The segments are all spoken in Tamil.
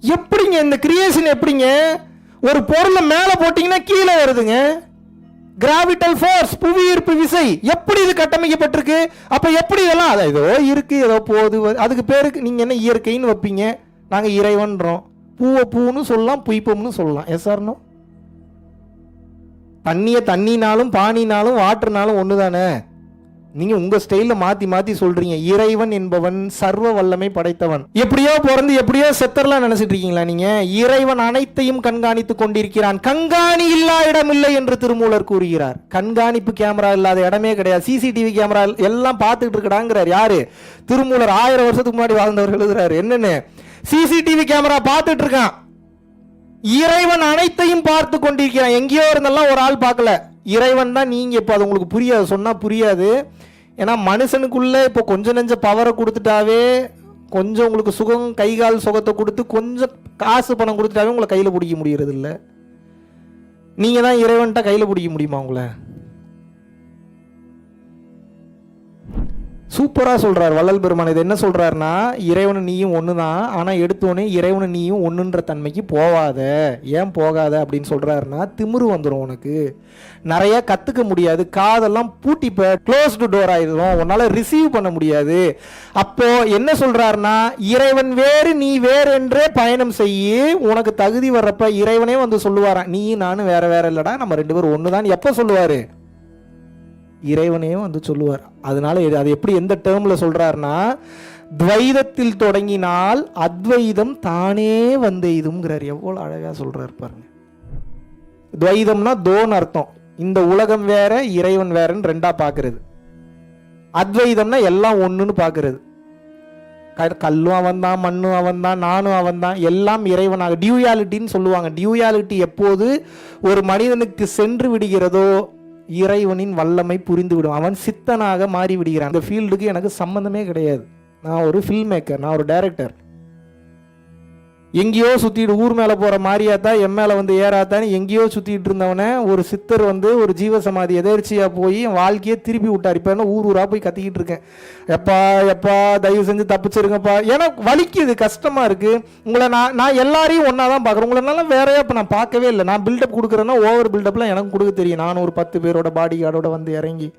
எப்படிங்க இந்த கிரியேஷன் எப்படிங்க? ஒரு பொருளை மேலே போட்டிங்கன்னா கீழே வருதுங்க. கிராவிட்டல் ஃபோர்ஸ் புவியீர்ப்பு விசை. எப்படி இது கட்டமைக்கப்பட்டிருக்கு? அப்போ எப்படி இதெல்லாம் அது ஏதோ இருக்குது ஏதோ போகுது அதுக்கு பேருக்கு நீங்கள் என்ன இயற்கைன்னு வைப்பீங்க? நாங்கள் இறைவன்றோம். பூவை பூன்னு சொல்லலாம் புய்ப்பம்னு சொல்லலாம். எஸ் ஆர்னோ தண்ணியை தண்ணினாலும் பானினாலும் வாட்டர்னாலும் ஒன்று தானே நீங்கள் உங்கள் ஸ்டைலில் மாற்றி மாற்றி சொல்கிறீங்க இறைவன் என்பவன் சர்வ வல்லமை படைத்தவன். எப்படியோ பிறந்து எப்படியோ செத்தர்லாம் நினச்சிட்டு இருக்கீங்களா நீங்கள் இறைவன் அனைத்தையும் கண்காணித்து கொண்டிருக்கிறான். கண்காணி இல்லா இடமில்லை என்று திருமூலர் கூறுகிறார். கண்காணிப்பு கேமரா இல்லாத இடமே கிடையாது. சிசிடிவி கேமரா எல்லாம் பார்த்துக்கிட்டு இருக்கடாங்கிறார் யாரு? திருமூலர் ஆயிரம் வருஷத்துக்கு முன்னாடி வாழ்ந்தவர் எழுதுறாரு. என்னென்னு? சிசிடிவி கேமரா பார்த்துட்டு இருக்கான். இறைவன் அனைத்தையும் பார்த்து கொண்டிருக்கிறான். எங்கேயோ இருந்தெல்லாம் ஒரு ஆள் பார்க்கல. இறைவன் தான் நீங்க. இப்போ அது உங்களுக்கு புரியாது. சொன்னா புரியாது. ஏன்னா மனுஷனுக்குள்ளே இப்போ கொஞ்சம் நெஞ்ச பவரை கொடுத்துட்டாவே கொஞ்சம் உங்களுக்கு சுகம் கை கால் சுகத்தை கொடுத்து கொஞ்சம் காசு பணம் கொடுத்துட்டாவே உங்களை கையில் பிடிக்க முடியறது இல்லை நீங்கள் தான் இறைவன்ட்ட கையில் பிடிக்க முடியுமா உங்களை? சூப்பராக சொல்கிறார் வள்ளல் பெருமான். இது என்ன சொல்கிறாருன்னா இறைவனு நீயும் ஒன்று தான் ஆனால் எடுத்தோடனே இறைவனு நீயும் ஒன்றுன்ற தன்மைக்கு போகாத ஏன் போகாத அப்படின்னு சொல்கிறாருன்னா திமிரு வந்துடும் உனக்கு. நிறைய கற்றுக்க முடியாது. காதெல்லாம் பூட்டிப்ப க்ளோஸ்டு டோர் ஆகிடும் உன்னால் ரிசீவ் பண்ண முடியாது. அப்போ என்ன சொல்கிறாருன்னா இறைவன் வேறு நீ வேறு என்றே பயணம் செய்யி உனக்கு தகுதி வர்றப்ப இறைவனே வந்து சொல்லுவாரான் நீயும் நானும் வேற வேற இல்லைடா நம்ம ரெண்டு பேரும் ஒன்று தான் எப்போ சொல்லுவார்? இறைவனையும் வந்து சொல்லுவார். அதனால அது எப்படி எந்த டேர்மில் சொல்கிறாருன்னா துவைதத்தில் தொடங்கினால் அத்வைதம் தானே வந்தெய்துங்கிறார் இதுங்கிறார். அழகாக சொல்கிறார் பாருங்க. துவைதம்னா தோன் அர்த்தம். இந்த உலகம் வேற இறைவன் வேறன்னு ரெண்டாக பார்க்கறது அத்வைதம்னா எல்லாம் ஒன்றுன்னு பார்க்கறது க- கல்லும் அவன் தான் மண்ணும் அவன் தான் நானும் அவன் தான் எல்லாம் இறைவனாக டியூயாலிட்டின்னு சொல்லுவாங்க. டியூயாலிட்டி எப்போது ஒரு மனிதனுக்கு சென்று விடுகிறதோ இறைவனின் வல்லமை புரிந்துவிடும். அவன் சித்தனாக மாறிவிடுகிறான். அந்த ஃபீல்டுக்கு எனக்கு சம்மந்தமே கிடையாது. நான் ஒரு ஃபில்ம் மேக்கர் நான் ஒரு டைரக்டர் எங்கேயோ சுற்றிட்டு ஊர் மேலே போகிற மாதிரியா தான் என் மேலே வந்து ஏறாத்தான்னு எங்கேயோ சுற்றிட்டு இருந்தவனே ஒரு சித்தர் வந்து ஒரு ஜீவசமாதி எதர்ச்சியாக போய் என் வாழ்க்கையே திருப்பி விட்டார். இப்போ என்ன ஊர் ஊராக போய் கத்திக்கிட்டு இருக்கேன். எப்பா எப்பா தயவு செஞ்சு தப்பிச்சிருங்கப்பா. ஏன்னா வலிக்குது கஷ்டமாக இருக்குது உங்களை நான் நான் எல்லாரையும் ஒன்றா தான் பார்க்குறேன் உங்களை என்னால வேறையா இப்போ நான் பார்க்கவே இல்லை. நான் பில்டப் கொடுக்குறேன்னா ஓவர் பில்டப்லாம் எனக்கு கொடுக்க தெரியும். நான் ஒரு பத்து பேரோட பாடி கார்டோட வந்து இறங்கி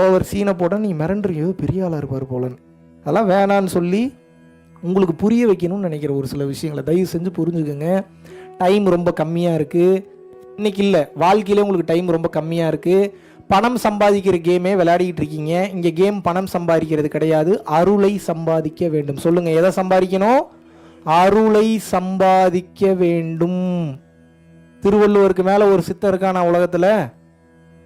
ஓவர் சீனை போட நீ மிரண்டுறியோ? பெரிய ஆளாக இருப்பார் போலன்னு. அதெல்லாம் வேணான்னு சொல்லி உங்களுக்கு புரிய வைக்கணும்னு நினைக்கிற ஒரு சில விஷயங்களை தயவு செஞ்சு புரிஞ்சுக்கோங்க. டைம் ரொம்ப கம்மியாக இருக்குது இன்றைக்கி இல்லை. வாழ்க்கையிலே உங்களுக்கு டைம் ரொம்ப கம்மியாக இருக்குது பணம் சம்பாதிக்கிற கேமே விளையாடிக்கிட்டு இருக்கீங்க. இங்கே கேம் பணம் சம்பாதிக்கிறது கிடையாது. அருளை சம்பாதிக்க வேண்டும். சொல்லுங்கள் எதை சம்பாதிக்கணும்? அருளை சம்பாதிக்க வேண்டும். திருவள்ளுவருக்கு மேலே ஒரு சித்தம் இருக்கானா உலகத்தில்?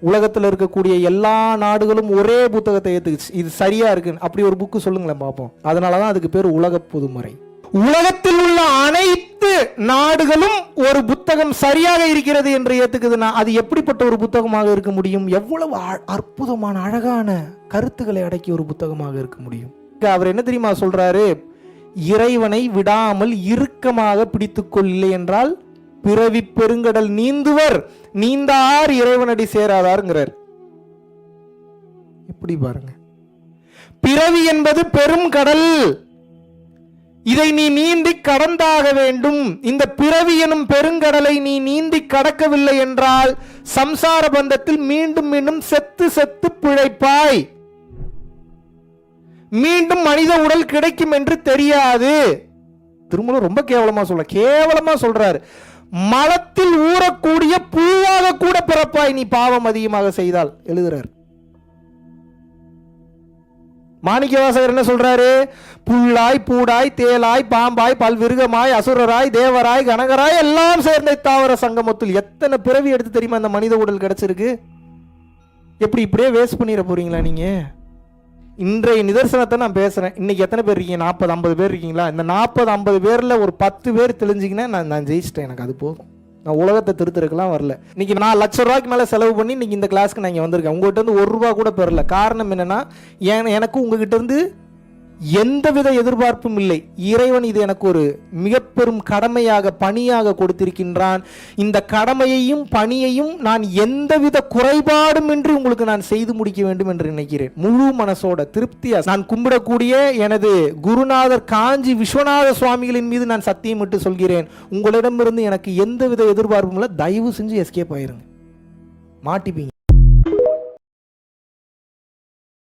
உலகத்தில் இருக்கக்கூடிய எல்லா நாடுகளும் ஒரே புத்தகத்தை ஏற்றுக்குச்சு இது சரியா இருக்குன்னு. அப்படி ஒரு புக்கு சொல்லுங்களேன் பார்ப்போம் அதனால தான் அதுக்கு பேர் உலக பொதுமுறை. உலகத்தில் உள்ள அனைத்து நாடுகளும் ஒரு புத்தகம் சரியாக இருக்கிறது என்று ஏத்துக்குதுன்னா அது எப்படிப்பட்ட ஒரு புத்தகமாக இருக்க முடியும்? எவ்வளவு அ- அற்புதமான அழகான கருத்துக்களை அடக்கிய ஒரு புத்தகமாக இருக்க முடியும்? அவர் என்ன தெரியுமா சொல்றாரு? இறைவனை விடாமல் இறுக்கமாக பிடித்துக்கொள் இல்லை என்றால் பிறவி பெருங்கடல் நீந்துவர் நீந்தார் இறைவனடி சேராதாருங்கிறார். எப்படி பாருங்க. பிறவி என்பது பெரும் கடல். இதை நீ நீந்தி கடந்தாக வேண்டும். இந்த பிறவி எனும் பெருங்கடலை நீ நீந்தி கடக்கவில்லை என்றால் சம்சார பந்தத்தில் மீண்டும் மீண்டும் செத்து செத்து பிழைப்பாய். மீண்டும் மனித உடல் கிடைக்கும் என்று தெரியாது. திருமூலர் ரொம்ப கேவலமா சொல்ல கேவலமா சொல்றாரு. மலத்தில் ஊறக்கூடிய பூவாக கூட பிறப்பாய் நீ பாவம் அதிகமாக செய்தால் எழுதுறார். மாணிக்கவாசகர் என்ன சொல்றாரு? புல்லாய் பூடாய் தேலாய் பாம்பாய் பல்விருகமாய் அசுரராய் தேவராய் கனகராய் எல்லாம் சேர்ந்த தாவர சங்கமத்தில் எத்தனை பிறவி எடுத்து தெரியுமா அந்த மனித உடல் கிடைச்சிருக்கு? எப்படி இப்படியே வேஸ்ட் பண்ணிட போறீங்களா நீங்க? இன்றைய நிதர்சனத்தை நான் பேசுகிறேன் இன்றைக்கி எத்தனை பேர் இருக்கீங்க? நாற்பது ஐம்பது பேர் இருக்கீங்களா? இந்த நாற்பது ஐம்பது பேரில் ஒரு பத்து பேர் தெளிஞ்சிங்கன்னா நான் நான் ஜெயிச்சிட்டேன். எனக்கு அது போதும். நான் உலகத்தை திருத்தருக்கெல்லாம் வரல. இன்னைக்கு நான் லட்ச ரூபாய்க்கு மேலே செலவு பண்ணி இன்னைக்கு இந்த கிளாஸ்க்கு நான் இங்கே வந்திருக்கேன். உங்கள்கிட்ட வந்து ஒரு ரூபா கூட பெறல. காரணம் என்னென்னா ஏன் எனக்கு உங்ககிட்ட இருந்து எந்தவித எதிர்பார்ப்பும் இல்லை. இறைவன் இது எனக்கு ஒரு மிக பெரும் கடமையாக பணியாக கொடுத்திருக்கின்றான். இந்த கடமையையும் பணியையும் நான் எந்தவித குறைபாடும் இன்றி உங்களுக்கு நான் செய்து முடிக்க வேண்டும் என்று நினைக்கிறேன். முழு மனசோட திருப்தியா நான் கும்பிடக்கூடிய எனது குருநாதர் காஞ்சி விஸ்வநாத சுவாமிகளின் மீது நான் சத்தியம் விட்டு சொல்கிறேன். உங்களிடமிருந்து எனக்கு எந்தவித எதிர்பார்ப்பும் இல்லை. தயவு செஞ்சு எஸ்கேப் ஆயிருங்க. மாட்டிப்பீங்க.